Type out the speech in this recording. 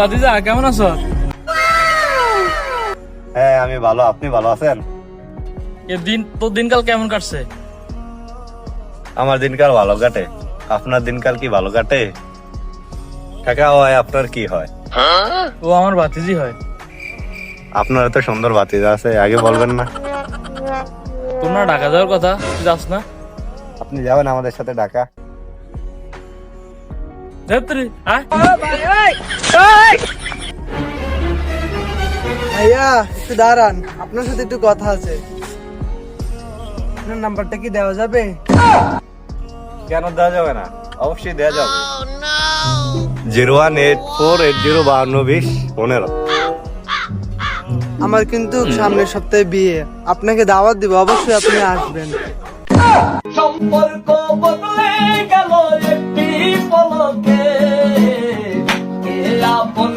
রাধিজা কেমন আছো? হ্যাঁ আমি ভালো। আপনি ভালো আছেন? এ দিন তোর দিনকাল কেমন কাটছে? আমার দিনকাল ভালো কাটে। আপনার দিনকাল কি ভালো কাটে? কাকা হয় আপনার কি হয়? ও আমার ভাতিজি হয়। আপনার তো সুন্দর বাতিজা আছে আগে বলবেন না। না ঢাকা যাওয়ার কথা তুই যাস না। আপনি যাবেন আমাদের সাথে ঢাকা। ধরতরি আয়। ভাইয়া একটু দাঁড়ান। আপনার সাথে একটু কথা আছে। আপনার নাম্বারটা কি দেওয়া যাবে? কেন দেওয়া যাবে না? অবশ্যই দেওয়া যাবে। Zero one eight four eight zero বাহান্ন বিশ পনেরো। আমার কিন্তু সামনের সপ্তাহে বিয়ে। আপনাকে দাওয়াত দিব অবশ্যই আপনি আসবেন। সম্পর্ক বদলে গেল একটি পলকে। কে আপন